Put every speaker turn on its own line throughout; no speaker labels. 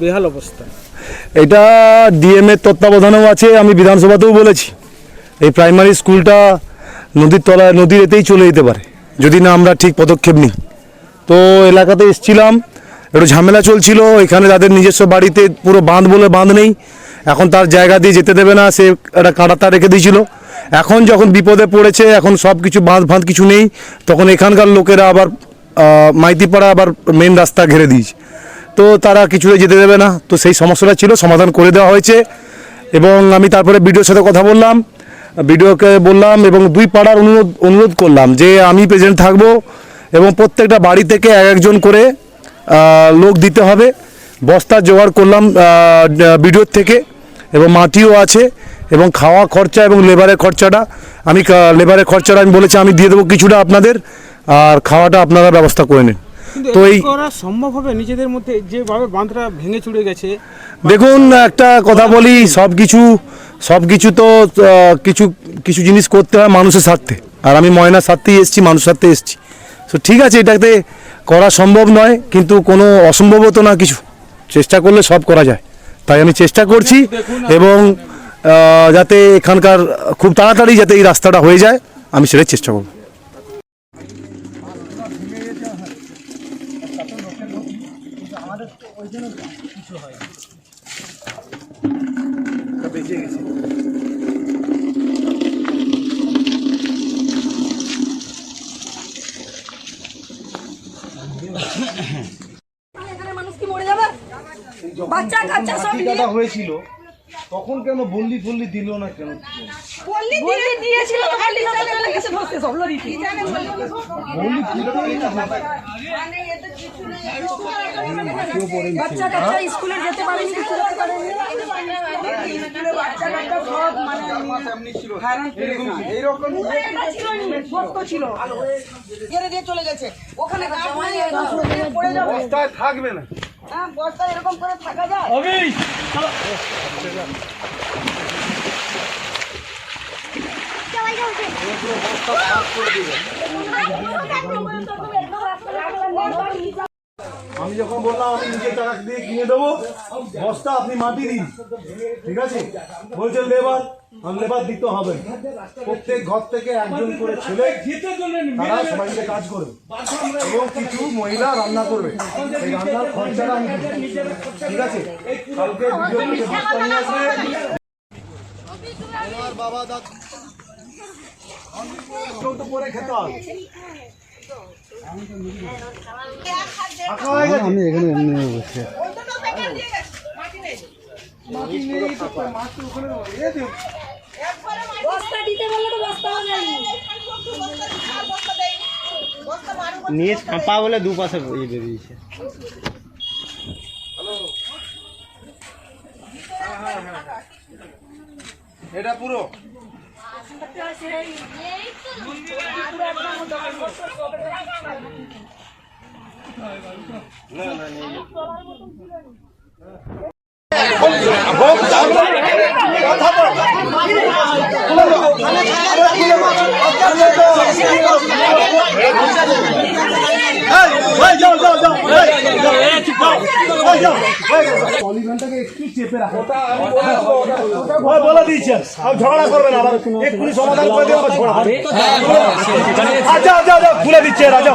বেহাল অবস্থা।
এটা ডিএম এর তত্ত্বাবধানেও আছে, আমি বিধানসভাতেও বলেছি। এই প্রাইমারি স্কুলটা নদীর তলায়, নদীর এতেই চলে যেতে পারে, যদি না আমরা ঠিক পদক্ষেপ নিই। তো এলাকাতে এসছিলাম, একটু ঝামেলা চলছিল, এখানে তাদের নিজস্ব বাড়িতে পুরো বাঁধ বলে বাঁধ নেই। এখন তার জায়গা দিয়ে যেতে দেবে না, সে একটা কাঁটাতা রেখে দিয়েছিল। এখন যখন বিপদে পড়েছে, এখন সব কিছু বাঁধ ফাঁধ কিছু নেই, তখন এখানকার লোকেরা আবার মাইতিপাড়া আবার মেন রাস্তা ঘিরে দিয়েছে। তো তারা কিছুতে যেতে দেবে না। তো সেই সমস্যাটা ছিল, সমাধান করে দেওয়া হয়েছে। এবং আমি তারপরে বিডিওর সাথে কথা বললাম। বিডিওকে বললাম এবং দুই পাড়ার অনুরোধ অনুরোধ করলাম যে আমি প্রেজেন্ট থাকব এবং প্রত্যেকটা বাড়ি থেকে এক একজন করে লোক দিতে হবে। বস্তা জোগাড় করলাম বিডিওর থেকে এবং মাটিও আছে এবং খাওয়া খরচা এবং লেবারের খরচাটা। আমি লেবারের খরচাটা আমি বলেছি, আমি দিয়ে দেবো কিছুটা আপনাদের। আর খাওয়াটা আপনারা ব্যবস্থা করে নিন। তো
এই করা সম্ভব হবে? নিজেদের মধ্যে যেভাবে বাঁধটা ভেঙে চুড়ে গেছে
দেখুন একটা কথা বলি সব কিছু সব কিছু তো কিছু কিছু জিনিস করতে হয় মানুষের স্বার্থে। আর আমি ময়নার স্বার্থেই এসেছি মানুষের স্বার্থে এসেছি। তো ঠিক আছে এটাতে করা সম্ভব নয় কিন্তু কোনো অসম্ভব তো না কিছু। চেষ্টা করলে সব করা যায়। তাই আমি চেষ্টা করছি এবং যাতে এখানকার খুব তাড়াতাড়ি যাতে এই রাস্তাটা হয়ে যায় আমি সেটাই চেষ্টা করব।
বাচ্চা কাচ্চা সব
হয়েছিল। তখন কেন বললি ফল্লি দিল না কেন?
বললি দিয়ে দিয়েছিল খালি চলে চলে গেছে ধরতে সব লরিতে বাচ্চা কাচ্চা স্কুলে যেতে পারেনি কিছু করতে পারেনি। স্কুলে বাচ্চা কাচ্চা সব মানে এইরকম ভক্ত ছিল। এরে দিয়ে চলে গেছে। ওখানে পড়ে যাবে।
থাকবে না।
হ্যাঁ বস্তা এরকম করে থাকা যায়।
আমি যখন বললাম আমি নিজের টাকা দিয়ে কিনে দেবো বস্তা আপনি মাটি দিন ঠিক আছে? বলছেন লেবার আর লেবার দিতে হবে। প্রত্যেক ঘর থেকে একজন করে ছেলে তারা সবাই মিলে কাজ করবে এবং কিছু মহিলা রান্না করবে। এই রান্নার খরচাটা আমি। ঠিক আছে? কালকে ভিডিও থেকে বস্তা নিয়ে আসবে। আমার বাবা দাদা তো পরে খেতে হবে ফাঁকা হয়ে গেছে
বস্তা দিতে বললে তো বস্তাও নেয়নি
নিয়ে ফাঁপা বলে দুপাশে ইয়ে বেরিয়েছে
এটা পুরো পলিথিনটাকে একটু চেপে রাখো ওই বলে দিয়েছেন আর ঝগড়া করবেন আবার এক্ষুনি সমাধান করে দেবো ঝগড়া। আচ্ছা আচ্ছা আচ্ছা খুলে দিচ্ছে রাজা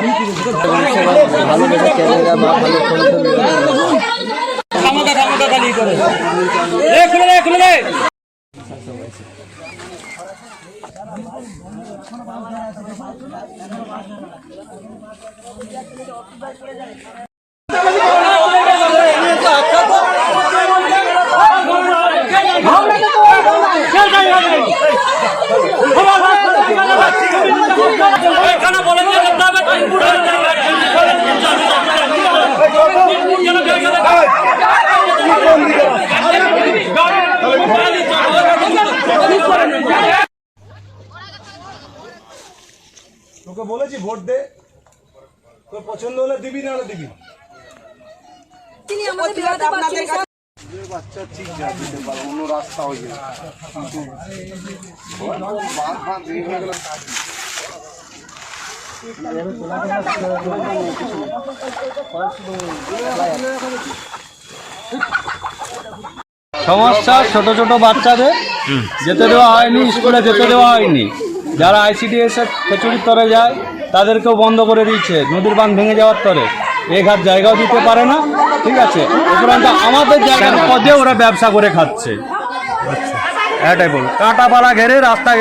তোকে বলেছি ভোট দে। তোর পছন্দ হলে দিবি না হলে দিবি।
তিনি আমাদের বেরোতে পারছেন
বাচ্চা ঠিক যায় পারে অন্য রাস্তা হয়ে যাবে কিন্তু বাঁধ ফাঁধ ভেঙে গেলে।
সমস্যা ছোট ছোট বাচ্চাদের যেতে দেওয়া হয়নি স্কুলে যেতে দেওয়া হয়নি। যারা আইসিডিএস এর খেচুড়ির তরে যায় তাদেরকেও বন্ধ করে দিচ্ছে। নদীর বাঁধ ভেঙে যাওয়ার তরে। এক হাত জায়গাও দিতে পারে না ঠিক আছে? উপরন্ত আমাদের জায়গার পদে ওরা ব্যবসা করে খাচ্ছে। এটাই বল কাঁটাপাড়া ঘেরে রাস্তা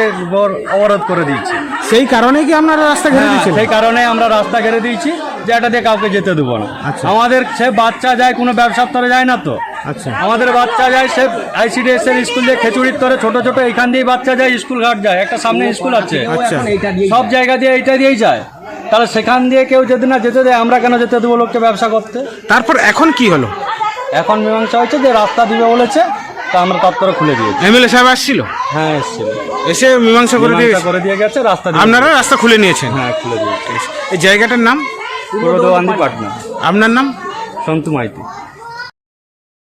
অবরোধ করে দিচ্ছে
সেই কারণে কি আমরা রাস্তা ঘেরে
হ্যাঁ,
দিচ্ছেন
সেই কারণে আমরা রাস্তা ঘেরে দিয়েছি যে এটা দিয়ে কাউকে যেতে দেবো না।
আচ্ছা।
আমাদের সে বাচ্চা যায় কোনো ব্যবসার তরে যায় না তো।
আচ্ছা।
আমাদের বাচ্চা যায় সে আইসিডিএস এর স্কুল দিয়ে খেচুড়ির তরে ছোট ছোট এখান দিয়ে বাচ্চা যায় স্কুল ঘাট যায়। একটা সামনে স্কুল আছে।
আচ্ছা।
সব জায়গা দিয়ে এইটা দিয়েই যায়। তাহলে সেখান দিয়ে কেউ যদি না যেতে দেয় আমরা কেন যেতে দেবো লোককে ব্যবসা করতে?
তারপর এখন কি হলো?
এখন মীমাংসা হয়েছে যে রাস্তা দিবে বলেছে তা আমরা তত্ত্বরে খুলে দিয়েছি।
এমএলএ সাহেব আসছিল?
হ্যাঁ এসছিল।
এসে মীমাংসা করে দিয়ে
করে দিয়ে গেছে রাস্তা দিয়ে
আপনারা রাস্তা খুলে নিয়েছেন?
হ্যাঁ খুলে দিয়েছি।
এই জায়গাটার নাম?
পাটনা।
আপনার নাম?
সন্তু মাইতি।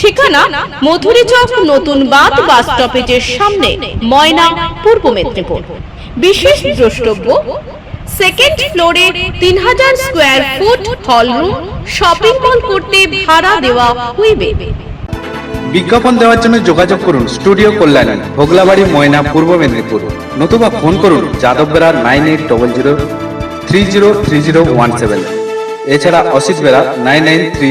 ঠিকানা মধুরী চক, নতুন বাঁধ বাস স্টপেজের সামনে, ময়না, পূর্ব মেদিনীপুর। বিশেষ দ্রষ্টব্য সেকেন্ড ফ্লোরে তিন হাজার square feet hall room shopping mall করতে ভাড়া দেওয়া হইবে।
বিজ্ঞাপন দেওয়ার জন্য যোগাযোগ করুন স্টুডিও কল্যাণী, ভোগলাবাড়ি, ময়না, পূর্ব মেদিনীপুর। নতুবা ফোন করুন Yadav Bera nine eight double zero three zero three zero one seven. এছাড়া Asit Bera nine nine three